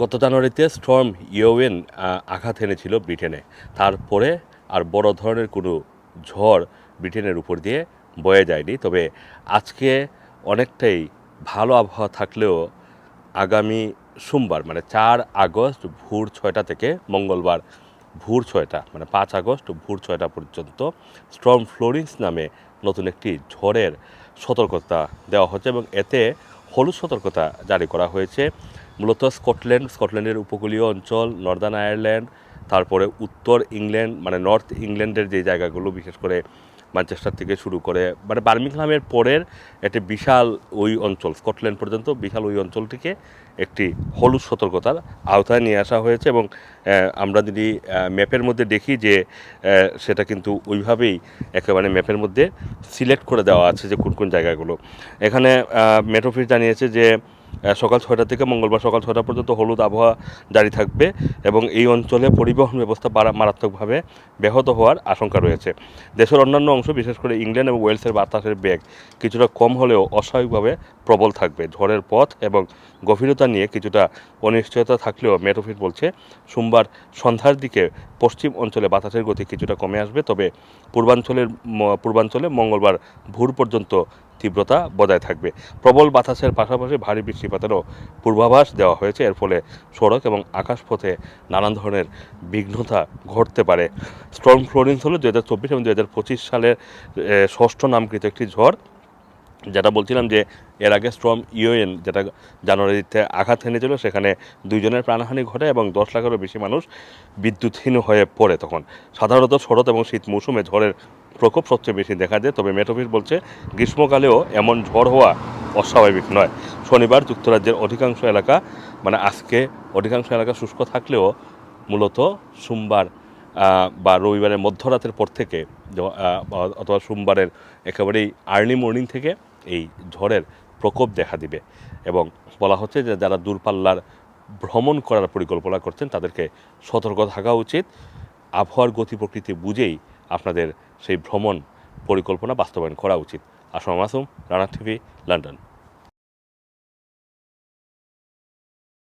গত জানুয়ারিতে স্টর্ম ইয়োয়েন আঘাত এনেছিল ব্রিটেনে। তারপরে আর বড় ধরনের কোনো ঝড় ব্রিটেনের উপর দিয়ে বয়ে যায়নি। তবে আজকে অনেকটাই ভালো আবহাওয়া থাকলেও আগামী সোমবার মানে চার আগস্ট ভোর ছয়টা থেকে মঙ্গলবার ভোর ছয়টা মানে পাঁচ আগস্ট ভোর ছয়টা পর্যন্ত স্টর্ম ফ্লোরিংস নামে নতুন একটি ঝড়ের সতর্কতা দেওয়া হচ্ছে এবং এতে হলুদ সতর্কতা জারি করা হয়েছে। মূলত স্কটল্যান্ড, স্কটল্যান্ডের উপকূলীয় অঞ্চল, নর্দার্ন আয়ারল্যান্ড, তারপরে উত্তর ইংল্যান্ড মানে নর্থ ইংল্যান্ডের যে জায়গাগুলো, বিশেষ করে ম্যানচেস্টার থেকে শুরু করে মানে বার্মিংহামের পরের একটি বিশাল ওই অঞ্চল, স্কটল্যান্ড পর্যন্ত বিশাল ওই অঞ্চলটিকে একটি হলুদ সতর্কতার আওতায় নিয়ে আসা হয়েছে এবং আমরা যদি ম্যাপের মধ্যে দেখি যে সেটা কিন্তু ওইভাবেই একেবারে ম্যাপের মধ্যে সিলেক্ট করে দেওয়া আছে যে কোন কোন জায়গাগুলো। এখানে মেট্রোফিস জানিয়েছে যে সকাল ছয়টা থেকে মঙ্গলবার সকাল ছয়টা পর্যন্ত হলুদ আবহাওয়া জারি থাকবে এবং এই অঞ্চলে পরিবহন ব্যবস্থা মারাত্মকভাবে ব্যাহত হওয়ার আশঙ্কা রয়েছে। দেশের অন্যান্য অংশ, বিশেষ করে ইংল্যান্ড এবং ওয়েলসের বাতাসের বেগ কিছুটা কম হলেও অস্বাভাবিকভাবে প্রবল থাকবে। ঝড়ের পথ এবং গভীরতা নিয়ে কিছুটা অনিশ্চয়তা থাকলেও মেট্রোফিট বলছে, সোমবার সন্ধ্যার দিকে পশ্চিম অঞ্চলে বাতাসের গতি কিছুটা কমে আসবে, তবে পূর্বাঞ্চলের পূর্বাঞ্চলে মঙ্গলবার ভোর পর্যন্ত তীব্রতা বজায় থাকবে। প্রবল বাতাসের পাশাপাশি ভারী বৃষ্টিপাতেরও পূর্বাভাস দেওয়া হয়েছে। এর ফলে সড়ক এবং আকাশপথে নানান ধরনের বিঘ্নতা ঘটতে পারে। স্টর্ম ফ্লোরিংস হলো দু হাজার চব্বিশ এবং দু হাজার পঁচিশ সালের ষষ্ঠ নামকৃত একটি ঝড়। যেটা বলছিলাম যে এর আগে স্ট্রম ইউএন, যেটা জানুয়ারিতে আঘাত এনেছিল, সেখানে দুইজনের প্রাণহানি ঘটে এবং দশ লাখেরও বেশি মানুষ বিদ্যুৎহীন হয়ে পড়ে তখন। সাধারণত শরৎ এবং শীত মৌসুমে ঝড়ের প্রকোপ সবচেয়ে বেশি দেখা যায় তবে মেট্রোফিস বলছে, গ্রীষ্মকালেও এমন ঝড় হওয়া অস্বাভাবিক নয়। শনিবার যুক্তরাজ্যের অধিকাংশ এলাকা মানে আজকে অধিকাংশ এলাকা শুষ্ক থাকলেও মূলত সোমবার বা রবিবারের মধ্যরাতের পর থেকে অথবা সোমবারের একেবারেই আর্লি মর্নিং থেকে এই ঝড়ের প্রকোপ দেখা দিবে। এবং বলা হচ্ছে যে, যারা দূরপাল্লার ভ্রমণ করার পরিকল্পনা করছেন, তাদেরকে সতর্ক থাকা উচিত। আবহাওয়ার গতি প্রকৃতি বুঝেই আপনাদের সেই ভ্রমণ পরিকল্পনা বাস্তবায়ন করা উচিত। Assam Masum Rana TV London.